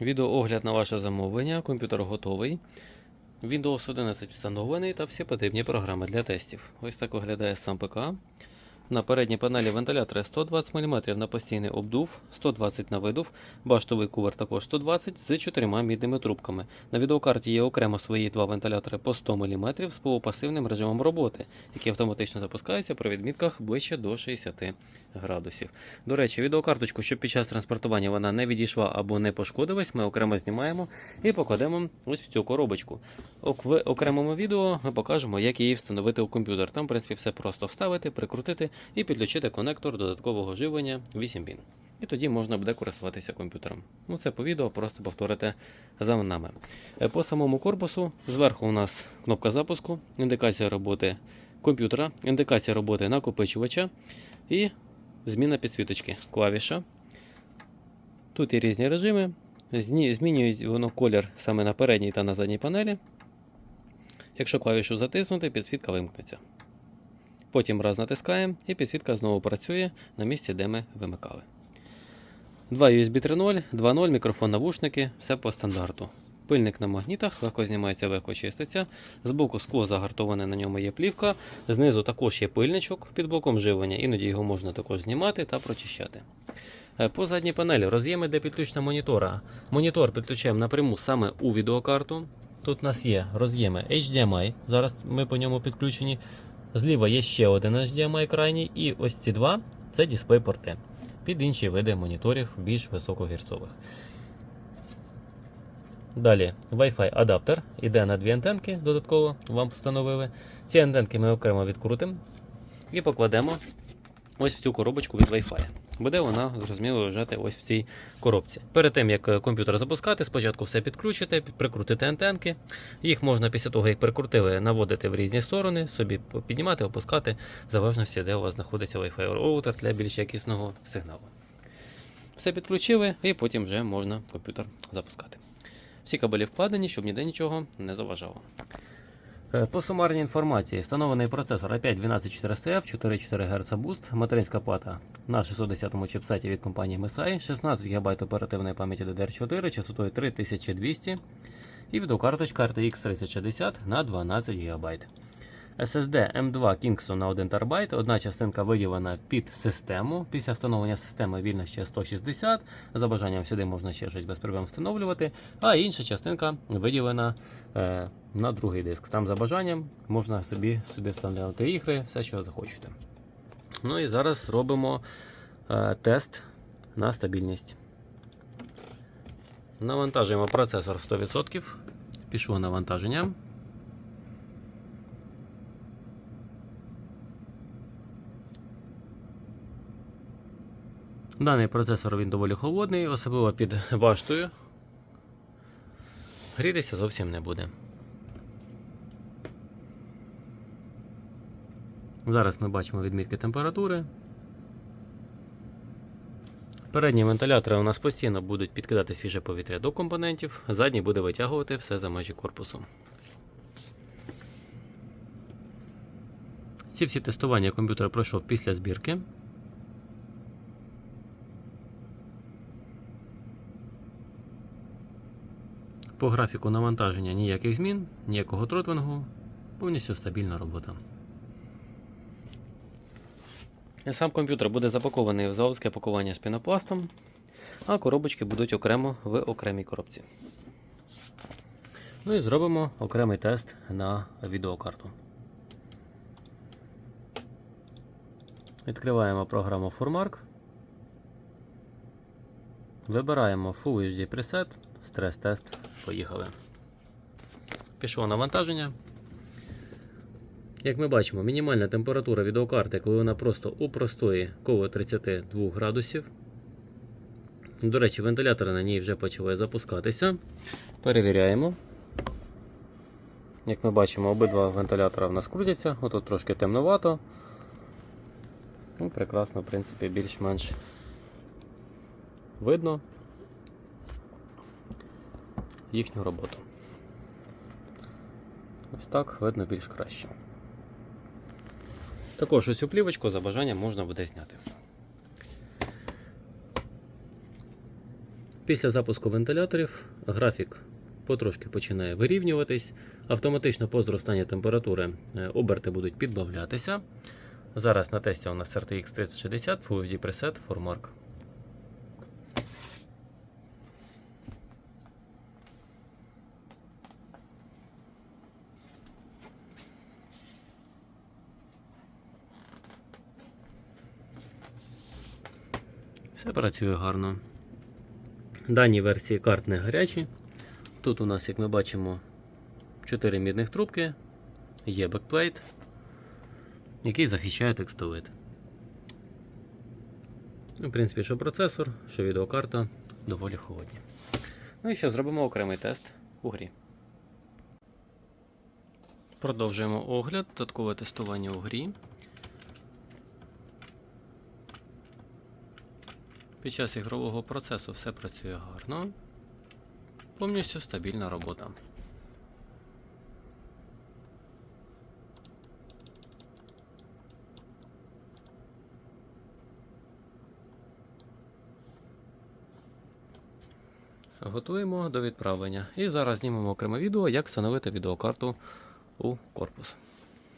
Відеоогляд на ваше замовлення. Комп'ютер готовий. Windows 11 встановлений та всі потрібні програми для тестів. Ось так виглядає сам ПК. На передній панелі вентилятори 120 мм на постійний обдув, 120 на видув, баштовий кувер також 120 з чотирма мідними трубками. На відеокарті є окремо свої два вентилятори по 100 мм з полупасивним режимом роботи, які автоматично запускаються при відмітках ближче до 60 градусів. До речі, відеокарточку, щоб під час транспортування вона не відійшла або не пошкодилась, ми окремо знімаємо і покладемо ось в цю коробочку. В окремому відео ми покажемо, як її встановити у комп'ютер. Там, в принципі, все просто вставити, прикрутити і підключити конектор додаткового живлення 8 пін. І тоді можна буде користуватися комп'ютером. Ну, це по відео, просто повторите за нами. Е, По самому корпусу зверху у нас кнопка запуску, індикація роботи комп'ютера, індикація роботи накопичувача і зміна підсвіточки клавіша. Тут є різні режими. Змінюють воно колір саме на передній та на задній панелі. Якщо клавішу затиснути, підсвітка вимкнеться. Потім раз натискаємо, і підсвітка знову працює на місці, де ми вимикали. Два USB 3.0, 2.0, мікрофон навушники, все по стандарту. Пильник на магнітах, легко знімається, легко чиститься. Збоку скло загартоване, на ньому є плівка. Знизу також є пильничок під блоком живлення, іноді його можна також знімати та прочищати. Е, По задній панелі роз'єми для підключення монітора. Монітор підключаємо напряму саме у відеокарту. Тут у нас є роз'єми HDMI. Зараз ми по ньому підключені. Зліва є ще один HDMI крайній, і ось ці два це дисплей-порти під інші види моніторів більш високогірцових. Далі Wi-Fi адаптер іде на дві антенки, додатково вам встановили. Ці антенки ми окремо відкрутимо і покладемо ось в цю коробочку від Wi-Fi. Буде вона, зрозуміло, лежати ось в цій коробці. Перед тим, як е, комп'ютер запускати, спочатку все підключите, під- прикрутити антенки. Їх можна після того, як прикрутили, наводити в різні сторони, собі піднімати, опускати, в залежності, де у вас знаходиться Wi-Fi роутер для більш якісного сигналу. Все підключили, і потім вже можна комп'ютер запускати. Всі кабелі вкладені, щоб ніде нічого не заважало. Е, По сумарній інформації, встановлений процесор i5 12400F, 4,4 Гц Boost, материнська плата на 610-му чипсеті від компанії MSI, 16 ГБ оперативної пам'яті DDR4, частотою 3200 і відеокарточка RTX 3060 на 12 ГБ. SSD M2 Kingston на 1 ТБ, одна частинка виділена під систему. Після встановлення системи вільно ще 160. За бажанням сюди можна ще щось без проблем встановлювати. А інша частинка виділена е, на другий диск. Там за бажанням можна собі сюди встановлювати ігри, все, що захочете. Ну і зараз робимо е, тест на стабільність. Навантажуємо процесор 100%. Пішло навантаження. Даний процесор він доволі холодний, особливо під баштою. Грітися зовсім не буде. Зараз ми бачимо відмітки температури. Передні вентилятори у нас постійно будуть підкидати свіже повітря до компонентів, задній буде витягувати все за межі корпусу. Ці всі тестування комп'ютер пройшов після збірки. По графіку навантаження ніяких змін, ніякого тротвингу, повністю стабільна робота. Сам комп'ютер буде запакований в заводське пакування з пінопластом, а коробочки будуть окремо в окремій коробці. Ну і зробимо окремий тест на відеокарту. Відкриваємо програму Formark. Вибираємо Full HD Preset, стрес-тест. Поїхали. Пішло навантаження. Як ми бачимо, мінімальна температура відеокарти, коли вона просто у простої коло 32 градусів. До речі, вентилятори на ній вже почали запускатися. Перевіряємо. Як ми бачимо, обидва вентилятора в нас крутяться, отут трошки темновато. Ну, прекрасно, в принципі, більш-менш видно їхню роботу. Ось так видно більш краще. Також оцю плівочку за бажанням можна буде зняти. Після запуску вентиляторів графік потрошки починає вирівнюватись. Автоматично по зростанню температури е, оберти будуть підбавлятися. Зараз на тесті у нас RTX 3060 Full HD preset ForMark. Все працює гарно. Дані версії карт не гарячі. Тут у нас, як ми бачимо, 4 мідних трубки, є бекплейт, який захищає текстовид. Ну, В принципі, що процесор, що відеокарта доволі холодні. Ну і що, зробимо окремий тест у грі. Продовжуємо огляд, додаткове тестування у грі. Під час ігрового процесу все працює гарно. Повністю стабільна робота. Готуємо до відправлення. І зараз знімемо окреме відео, як встановити відеокарту у корпус.